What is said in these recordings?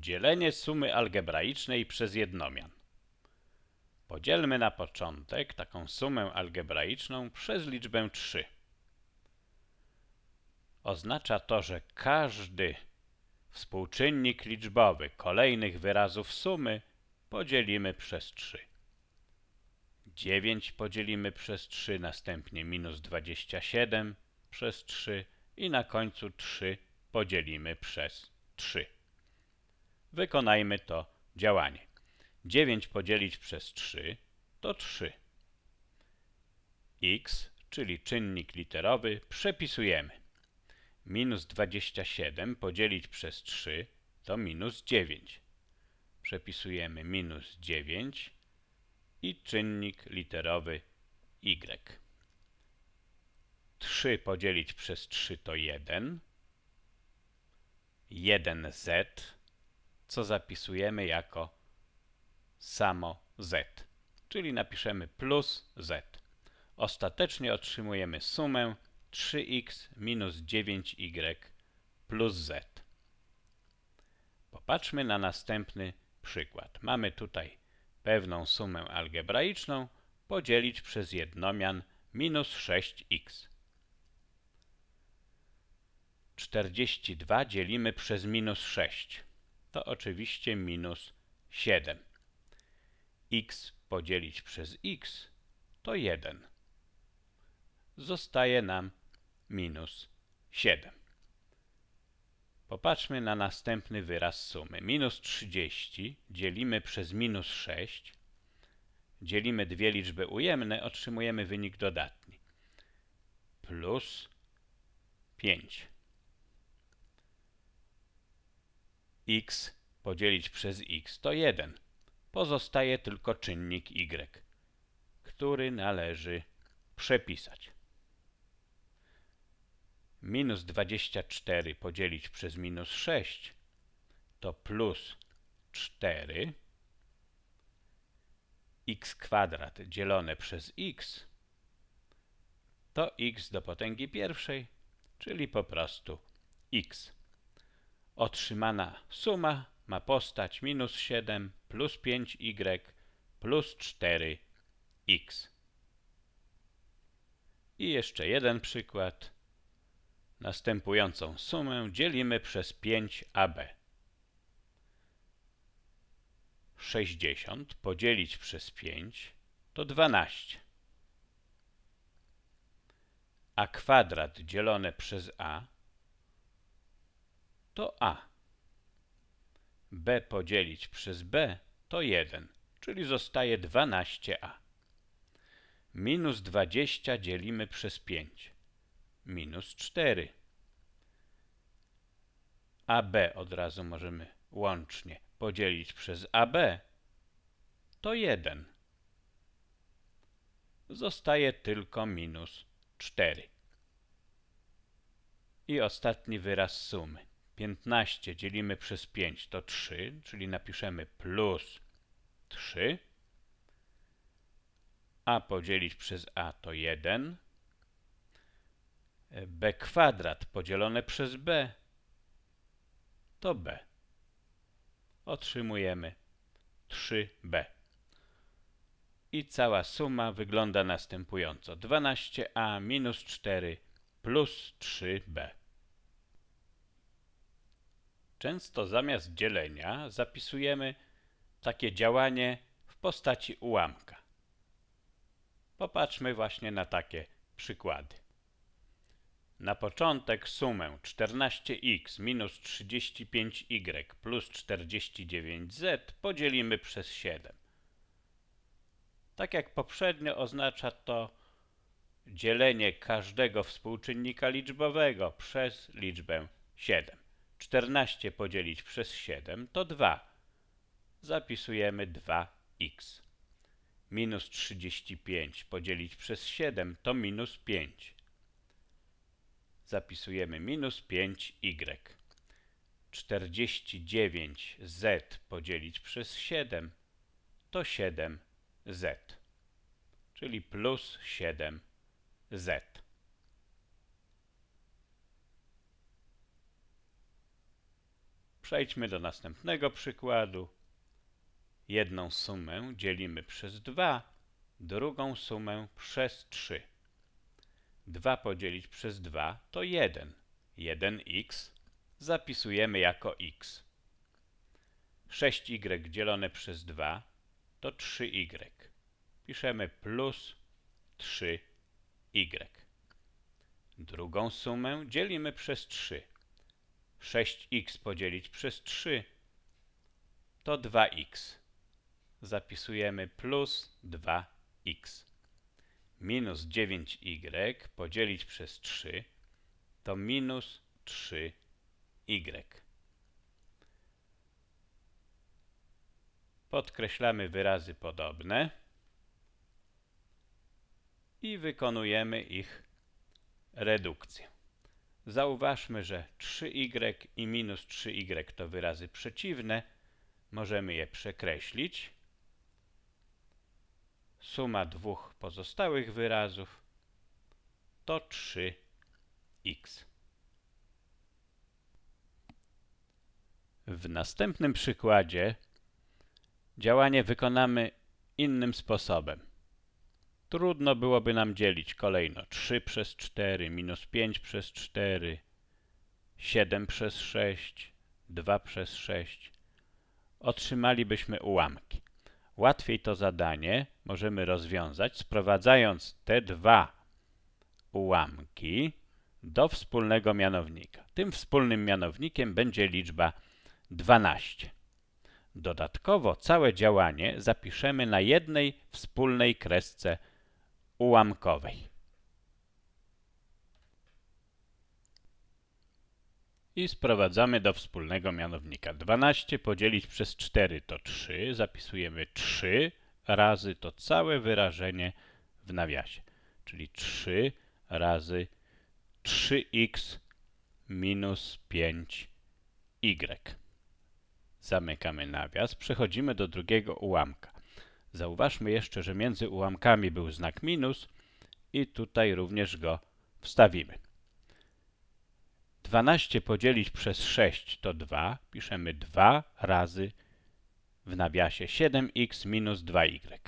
Dzielenie sumy algebraicznej przez jednomian. Podzielmy na początek taką sumę algebraiczną przez liczbę 3. Oznacza to, że każdy współczynnik liczbowy kolejnych wyrazów sumy podzielimy przez 3. 9 podzielimy przez 3, następnie minus 27 przez 3 i na końcu 3 podzielimy przez 3. Wykonajmy to działanie. 9 podzielić przez 3 to 3. x, czyli czynnik literowy, przepisujemy. Minus 27 podzielić przez 3 to minus 9. Przepisujemy minus 9 i czynnik literowy y. 3 podzielić przez 3 to 1. 1z co zapisujemy jako samo z, czyli napiszemy plus z. Ostatecznie otrzymujemy sumę 3x minus 9y plus z. Popatrzmy na następny przykład. Mamy tutaj pewną sumę algebraiczną podzielić przez jednomian minus 6x. 42 dzielimy przez minus 6 to oczywiście minus 7. x podzielić przez x to 1. Zostaje nam minus 7. Popatrzmy na następny wyraz sumy. Minus 30 dzielimy przez minus 6. Dzielimy dwie liczby ujemne, otrzymujemy wynik dodatni. Plus 5. x podzielić przez x to 1. Pozostaje tylko czynnik y, który należy przepisać. Minus 24 podzielić przez minus 6 to plus 4 x kwadrat dzielone przez x to x do potęgi pierwszej, czyli po prostu x. Otrzymana suma ma postać minus 7 plus 5y plus 4x. I jeszcze jeden przykład. Następującą sumę dzielimy przez 5ab. 60 podzielić przez 5 to 12. a kwadrat dzielone przez a to a. b podzielić przez b to 1, czyli zostaje 12a. Minus 20 dzielimy przez 5. Minus 4. AB od razu możemy łącznie podzielić przez AB to 1. Zostaje tylko minus 4. I ostatni wyraz sumy. 15 dzielimy przez 5 to 3, czyli napiszemy plus 3. a podzielić przez a to 1. b kwadrat podzielone przez b to b. Otrzymujemy 3b. I cała suma wygląda następująco. 12a minus 4 plus 3b. Często zamiast dzielenia zapisujemy takie działanie w postaci ułamka. Popatrzmy właśnie na takie przykłady. Na początek sumę 14x minus 35y plus 49z podzielimy przez 7. Tak jak poprzednio oznacza to dzielenie każdego współczynnika liczbowego przez liczbę 7. 14 podzielić przez 7 to 2. Zapisujemy 2x. Minus 35 podzielić przez 7 to minus 5. Zapisujemy minus 5y. 49z podzielić przez 7 to 7z, czyli plus 7z. Przejdźmy do następnego przykładu. Jedną sumę dzielimy przez 2, drugą sumę przez 3. 2 podzielić przez 2 to 1. 1x zapisujemy jako x. 6y dzielone przez 2 to 3y. Piszemy plus 3y. Drugą sumę dzielimy przez 3. 6x podzielić przez 3 to 2x. Zapisujemy plus 2x. Minus 9y podzielić przez 3 to minus 3y. Podkreślamy wyrazy podobne i wykonujemy ich redukcję. Zauważmy, że 3y i minus 3y to wyrazy przeciwne. Możemy je przekreślić. Suma dwóch pozostałych wyrazów to 3x. W następnym przykładzie działanie wykonamy innym sposobem. Trudno byłoby nam dzielić kolejno 3 przez 4, minus 5 przez 4, 7 przez 6, 2 przez 6. Otrzymalibyśmy ułamki. Łatwiej to zadanie możemy rozwiązać sprowadzając te dwa ułamki do wspólnego mianownika. Tym wspólnym mianownikiem będzie liczba 12. Dodatkowo całe działanie zapiszemy na jednej wspólnej kresce ułamkowej. I sprowadzamy do wspólnego mianownika. 12 podzielić przez 4 to 3. Zapisujemy 3 razy to całe wyrażenie w nawiasie. Czyli 3 razy 3x minus 5y. Zamykamy nawias. Przechodzimy do drugiego ułamka. Zauważmy jeszcze, że między ułamkami był znak minus i tutaj również go wstawimy. 12 podzielić przez 6 to 2. Piszemy 2 razy w nawiasie 7x minus 2y.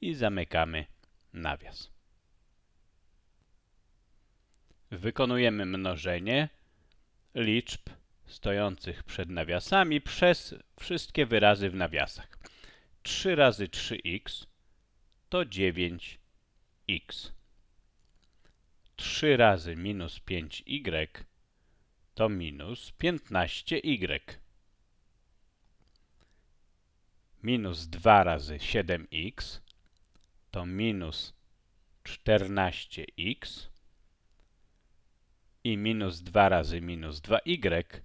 I zamykamy nawias. Wykonujemy mnożenie liczb stojących przed nawiasami przez wszystkie wyrazy w nawiasach. 3 razy 3x to 9x. 3 razy minus 5y to minus 15y. Minus 2 razy 7x to minus 14x i minus 2 razy minus 2y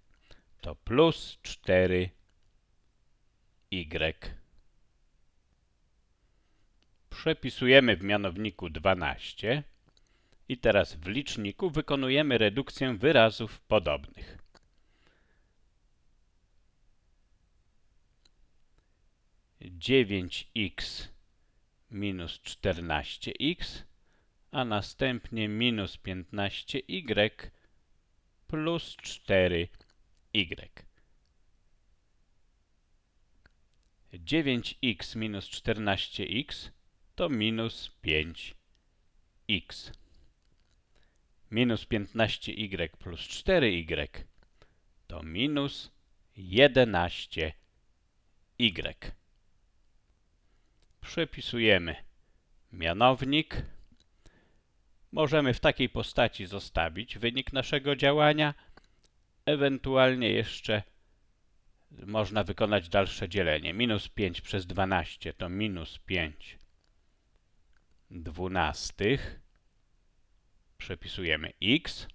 to plus 4y. Przepisujemy w mianowniku 12 i teraz w liczniku wykonujemy redukcję wyrazów podobnych. Dziewięć x minus czternaście x, a następnie minus piętnaście y plus cztery y. 9x minus 14x to minus 5x. Minus 15y plus 4y to minus 11y. Przepisujemy mianownik. Możemy w takiej postaci zostawić wynik naszego działania. Ewentualnie jeszcze można wykonać dalsze dzielenie. Minus 5 przez 12 to minus 5 dwunastych przepisujemy x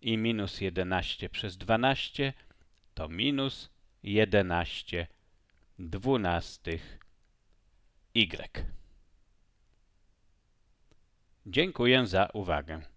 i minus 11 przez 12 to minus 11 dwunastych y. Dziękuję za uwagę.